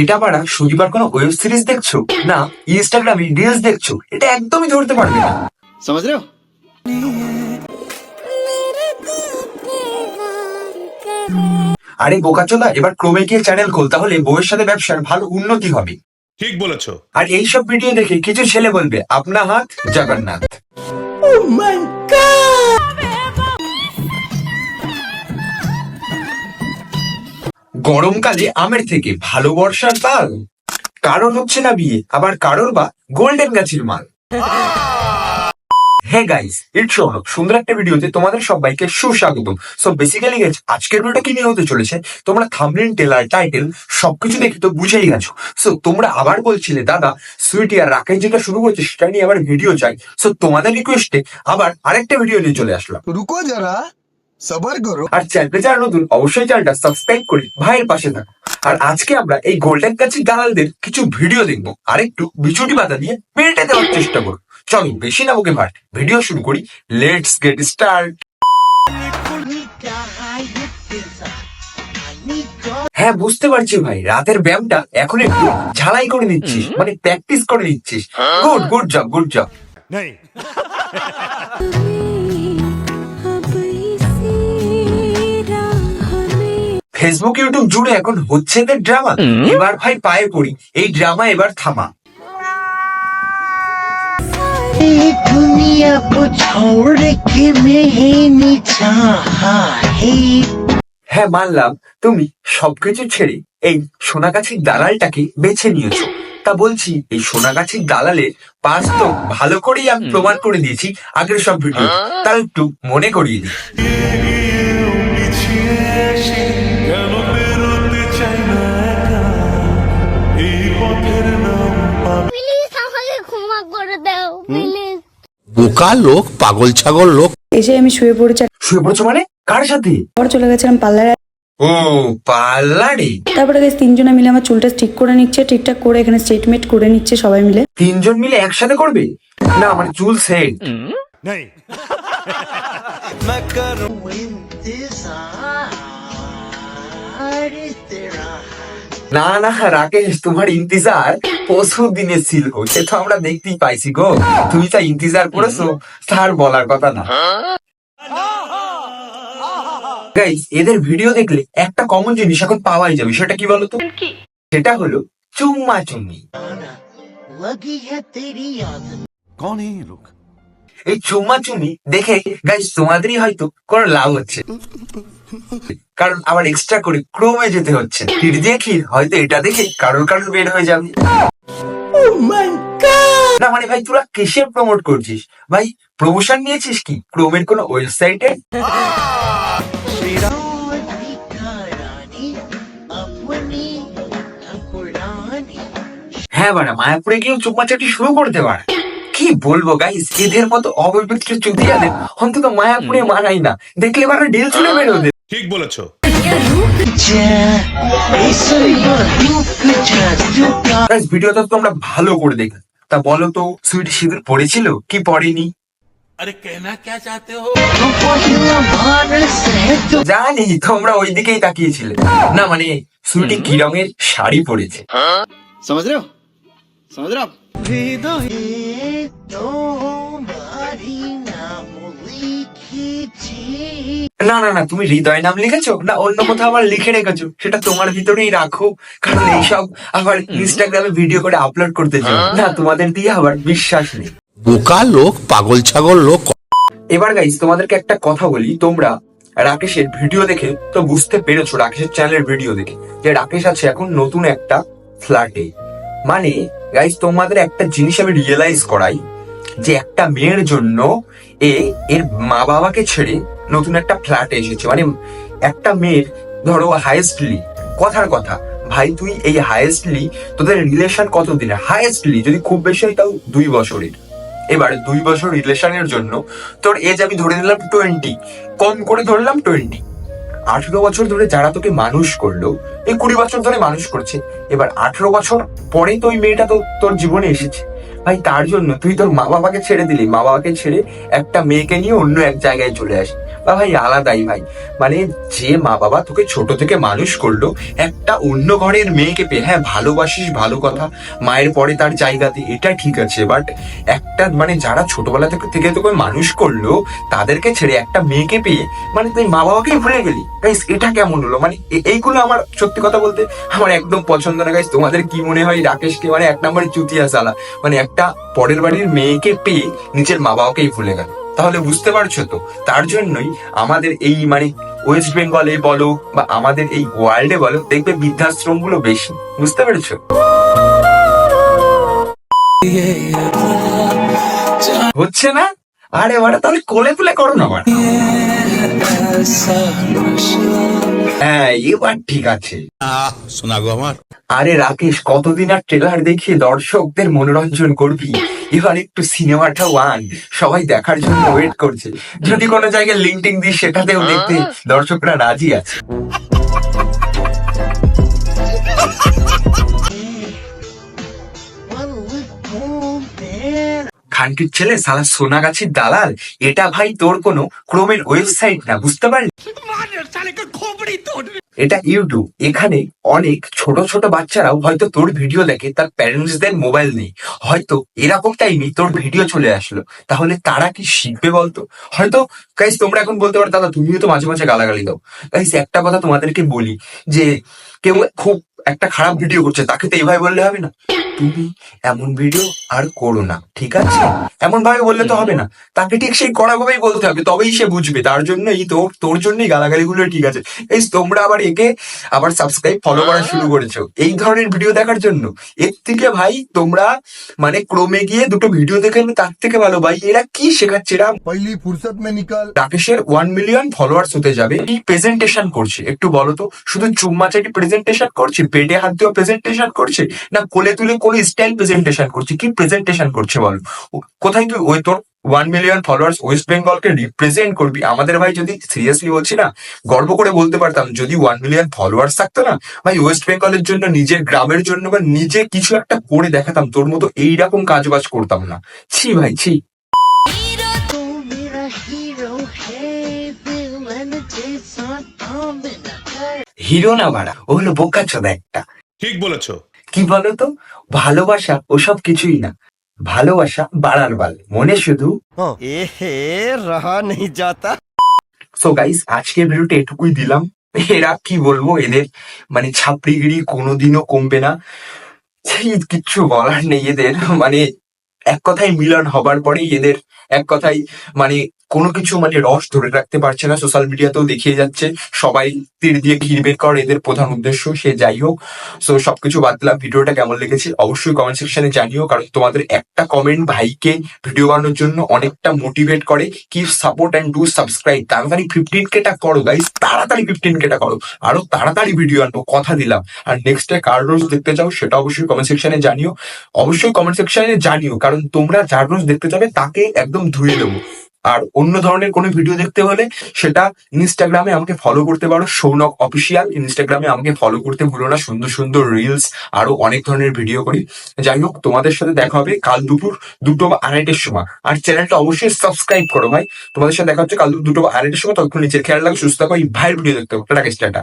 এটা পাড়া শনিবার কোনো ওয়েব সিরিজ দেখছ? না ইনস্টাগ্রামে রিলস দেখছ? এটা একদমই ধরতে পারবে না। সমাজ আরে বোকাচোদা এবার ক্রমে গিয়ে চ্যানেল খোল তাহলে বইয়ের সাথে ব্যবসার ভালো উন্নতি হবে। ঠিক বলেছ। আর এইসব ভিডিও দেখে কিছু ছেলে বলবে আপনা হাত জগন্নাথ। ও মাই গড গরমকালে আমের থেকে ভালো বর্ষার তাল কারণ হচ্ছে না বিয়ে, আবার কারোর বা গোল্ডেন গাছের মাল। হ্যাঁ গাইস ইট সৌরভ, সুন্দর একটা ভিডিওতে তোমাদের সবাইকে সুস্বাগতম। সো বেসিক্যালি গেছ আজকের ভিডিওটা কি নিয়ে হতে চলেছে? তোমরা থামলিন টেলার টাইটেল সবকিছু দেখে তো বুঝেই গেছো। সো তোমরা আবার বলছিলে, দাদা সুইটি আর রাকেশ যেটা শুরু করছে সেটা নিয়ে আবার ভিডিও চাই। সো তোমাদের রিকোয়েস্টে আবার আরেকটা ভিডিও নিয়ে চলে আসলাম। রুকো যারা সবার করো আর চ্যানেলে যারা নতুন অবশ্যই চ্যানেলটা সাবস্ক্রাইব করে ভাইয়ের পাশে থাকো। আর আজকে আমরা এই গোল্ডেন কাছে দালালদের কিছু ভিডিও দেখব। আর একটু বিচুটি পাতা দিয়ে মেটে দেওয়ার চেষ্টা করো চলো বেশি না ওকে ভাট। ভিডিও শুরু করি। লেটস গেট স্টার্ট হ্যাঁ বুঝতে পারছি ভাই। রাতের ব্যায়ামটা এখন একটু ঝালাই করে নিচ্ছিস মানে প্র্যাকটিস করে নিচ্ছিস। Good good job good job Facebook YouTube জুড়ে এখন হচ্ছে এদের ড্রামা এবার ভাই পায়ে পড়ি এই ড্রামা এবার থামা दुनिया को छोड़ के मैं नहीं चाहा है হ্যাঁ মানলাম তুমি সবকিছু ছেড়ে এই সোনাগাছির দালালটাকে বেছে নিয়েছো তা বলছি এই সোনাগাছির দালালের পাস তো ভালো করেই আমি প্রমাণ করে দিয়েছি আগের সব ভিডিও তার একটু মনে করিয়ে দিই বোকা লোক পাগল ছাগল লোক। এসে আমি শুয়ে পড়েছি। শুয়ে পড়েছো মানে? কার সাথে? পর চলে গেছিলাম পার্লারে। ও তারপরে গেছে তিনজনে মিলে আমার চুলটা ঠিক করে নিচ্ছে ঠিকঠাক করে এখানে স্টেটমেন্ট করে নিচ্ছে সবাই মিলে। তিনজন মিলে একসাথে করবে? না মানে চুল সেট না না রাকেশ তোমার ইন্তজার প্রচুর দিনে ছিল সে তো আমরা দেখতেই পাইছি গো। তুমি তা ইন্তজার করেছ তার বলার কথা না। এদের ভিডিও দেখলে একটা কমন জিনিস এখন পাওয়াই যাবে সেটা কি বলতো? সেটা হলো চুম্মা চুম্মি। এই লোক? এই চুম্মা চুম্মি দেখে গাইস তোমাদেরই হয়তো কোনো লাভ হচ্ছে। কারণ আমার এক্সট্রা করে ক্রোমে যেতে হচ্ছে। ফির দেখি হয়তো এটা দেখে কারোর কারণ বের হয়ে যাবে। oh না মানে ভাই তোরা প্রমোট করছিস? ভাই প্রমোশন নিয়েছিস কি? ক্রোমের ওয়েবসাইটে হ্যাঁ মানে মায়াপুরে গিয়েও চুপমাচাটি শুরু করতে পারে। কি বলব গাইস এদের মতো অপবিত্র চুদিয়াদের। অন্তত মায়াপুরে মানাই না। দেখলে বারে ডিল চলে বেরোবে। ঠিক বলেছ ভিডিও তো তোমরা ভালো করে দেখ তা বলো তো সুইট শিবির পড়েছিল কি পড়েনি জানি তোমরা ওই দিকেই তাকিয়েছিলে না মানে সুইটি কি রঙের শাড়ি পরেছে না না না তুমি হৃদয় নাম লিখেছো? না অন্য কোথাও আবার লিখে রেখেছো? সেটা তোমার ভিতরেই রাখো। কারণ এইসব আবার ইনস্টাগ্রামে ভিডিও করে আপলোড করতে চাও। না তোমাদের দিয়ে আবার বিশ্বাস নেই। বোকা লোক পাগল ছাগল লোক। এবার গাইস তোমাদেরকে একটা কথা বলি। তোমরা রাকেশের ভিডিও দেখে তো বুঝতে পেরেছ রাকেশের চ্যানেলের ভিডিও দেখে যে রাকেশ আছে এখন নতুন একটা ফ্ল্যাটে মানে গাইস তোমাদের একটা জিনিস আমি রিয়েলাইজ করাই। যে একটা মেয়ের জন্য এ এর মা বাবাকে ছেড়ে নতুন একটা ফ্ল্যাটে এসেছে। মানে একটা মেয়ের, ধরো হাইয়েস্টলি কথার কথা, ভাই, তুই এই হাইয়েস্টলি তোদের রিলেশন কত দিনের হাইয়েস্টলি যদি খুব বেশি হয় তাও দুই বছরের। এবার দুই বছর রিলেশনের জন্য তোর এজ আমি ধরে নিলাম টোয়েন্টি কম করে ধরলাম টোয়েন্টি আঠেরো বছর ধরে যারা তোকে মানুষ করল, এই কুড়ি বছর ধরে মানুষ করছে, এবার আঠেরো বছর পরে তো ওই মেয়েটা তো তোর জীবনে এসেছে। ভাই, তার জন্য তুই তোর মা বাবাকে ছেড়ে দিলি। মা বাবাকে ছেড়ে একটা মেয়েকে নিয়ে অন্য এক জায়গায় চলে আসি। বা ভাই, আলাদাই ভাই। মানে যে মা বাবা তোকে ছোট থেকে মানুষ করল, একটা অন্য ঘরের মেয়েকে পেয়ে হ্যাঁ ভালোবাসিস, ভালো কথা, মায়ের পরে তার জায়গাতে, এটা ঠিক আছে। বাট একটা মানে যারা ছোটবেলা থেকে তোকে মানুষ করল, তাদেরকে ছেড়ে একটা মেয়েকে পেয়ে মানে তুই মা বাবাকেই ভুলে গেলি। গাইস এটা কেমন হলো? মানে এইগুলো আমার সত্যি কথা বলতে আমার একদম পছন্দ না। গাইস তোমাদের কি মনে হয়? রাকেশকে মানে এক নম্বরে চুতিয়া সালা মানে একটা পরের বাড়ির মেয়েকে পেয়ে নিজের মা বাবাকেই ভুলে গেল। তাহলে বুঝতে পারছ তো? তার জন্যই আমাদের এই মানে ওয়েস্ট বেঙ্গলে বলো বা আমাদের এই ওয়ার্ল্ডে বলো, দেখবে বৃদ্ধাশ্রমগুলো বেশি। বুঝতে পেরেছ? হচ্ছে না? আরে বাড়া তাহলে কোলে তুলে করো না হ্যাঁ এবার ঠিক আছে। শোনা গো আমার। আরে রাকেশ কতদিন আর ট্রেলার দেখিয়ে দর্শকদের মনোরঞ্জন করবি? এবার একটু সিনেমাটা ওয়ান সবাই দেখার জন্য ওয়েট করছে। যদি কোনো জায়গায় লিঙ্কটিং দিস সেটাতেও দেখতে দর্শকরা রাজি আছে। খানকির ছেলে সালা সোনাগাছির দালাল এটা ভাই তোর কোনো ক্রোমের ওয়েবসাইট না বুঝতে পারলি? এটা ইউটিউব এখানে অনেক ছোট ছোট বাচ্চারাও হয়তো তোর ভিডিও দেখে তার প্যারেন্টসদের মোবাইল নেই। হয়তো এরকম টাইমে তোর ভিডিও চলে আসলো। তাহলে তারা কি শিখবে বলতো? হয়তো গাইস তোমরা এখন বলতে পারো, দাদা, তুমিও তো মাঝে মাঝে গালাগালি দাও। গাইস একটা কথা তোমাদেরকে বলি যে, কেউ খুব একটা খারাপ ভিডিও করছে, তাকে তো এইভাবে বললে হবে না। তুমি এমন ভিডিও আর করো না ঠিক আছে? এমন ভাবে বললে তো হবে না। তাকে ঠিক সেই কড়া ভাবেই বলতে হবে তবেই সে বুঝবে তার জন্য এই তোর তোর জন্যই গালাগালি গুলো ঠিক আছে। এই তোমরা আবার একে আবার সাবস্ক্রাইব ফলো করা শুরু করেছ। এই ধরনের ভিডিও দেখার জন্য এর থেকে ভাই তোমরা মানে ক্রমে গিয়ে দুটো ভিডিও দেখে নিলে তার থেকে ভালো। ভাই এরা কি শেখাচ্ছে এরা পহলি ফুরসত মে নিকাল রাকেশের ওয়ান মিলিয়ন ফলোয়ার্স হতে যাবে। কি প্রেজেন্টেশন করছে একটু বলো তো? শুধু চুম্মাচাটি প্রেজেন্টেশন করছে পেটে হাত দিয়ে প্রেজেন্টেশন করছে না কোলে তুলে কোলে ওই স্টাইল প্রেজেন্টেশন করছে। কি প্রেজেন্টেশন করছে বল? কোথায় তুই ওই তোর ওয়ান মিলিয়ন ফলোয়ার্স ওয়েস্ট বেঙ্গলকে রিপ্রেজেন্ট করবি? আমাদের ভাই যদি সিরিয়াসলি বলছি না গর্ব করে বলতে পারতাম যদি ওয়ান মিলিয়ন ফলোয়ার্স থাকতো না ভাই ওয়েস্ট বেঙ্গলের জন্য নিজের গ্রামের জন্য বা নিজে কিছু একটা করে দেখাতাম তোর মতো এইরকম কাজবাজ করতাম না। ছি ভাই ছি। হিরো না ভাড়া ও হলো বোকা একটা। ঠিক বলেছ। কি বলতো? ভালোবাসা ওসব কিছুই না। ভালোবাসা বাড়ার বাল। মনে শুধু সো গাইস আজকের ভিডিওটা এটুকুই দিলাম। এরা কি বলব? এদের মানে ছাপড়িগিরি কোনোদিনও কমবে না। সেই কিচ্ছু বলার নেই এদের। মানে এক কথায় মিলন হবার পরেই এদের এক কথায় মানে কোনো কিছু মানে রস ধরে রাখতে পারছে না সোশ্যাল মিডিয়াতেও দেখিয়ে যাচ্ছে। সবাই তীর দিয়ে ঘির বের কর, এদের প্রধান উদ্দেশ্য সে যাই হোক। সো সবকিছু বাদ দিলাম। ভিডিওটা কেমন লেগেছে অবশ্যই কমেন্ট সেকশনে জানিও, কারণ তোমাদের একটা কমেন্ট ভাইকে ভিডিও বানানোর জন্য অনেকটা মোটিভেট করে। কি সাপোর্ট অ্যান্ড ডু সাবস্ক্রাইব তাড়াতাড়ি ফিফটিন কেটা করো গাইস তাড়াতাড়ি ফিফটিন কেটা করো। আরও তাড়াতাড়ি ভিডিও আনব, কথা দিলাম। আর নেক্সট কার রোজ দেখতে চাও, সেটা অবশ্যই কমেন্ট সেকশনে জানিও। অবশ্যই কমেন্ট সেকশনে জানিও, কারণ তোমরা যার রোজ দেখতে যাবে, তাকে একদম ধুয়ে দেবো। আর অন্য ধরনের কোনো ভিডিও দেখতে হলে সেটা ইনস্টাগ্রামে আমাকে ফলো করতে পারো সৌনক অফিসিয়াল ইনস্টাগ্রামে আমাকে ফলো করতে ভুলো না। সুন্দর সুন্দর রিলস আরও অনেক ধরনের ভিডিও করি। যাই হোক, তোমাদের সাথে দেখা হবে কাল দুপুর দুটো বা আড়াইটের সময়। আর চ্যানেলটা অবশ্যই সাবস্ক্রাইব করো ভাই। তোমাদের সাথে দেখা হচ্ছে কাল দুপুর দুটো বা আড়াইটের সময়। ততক্ষণ নিজের খেয়াল রাখো সুস্থ থাকো, এই ভাইয়ের ভিডিও দেখতে হবে টাটা।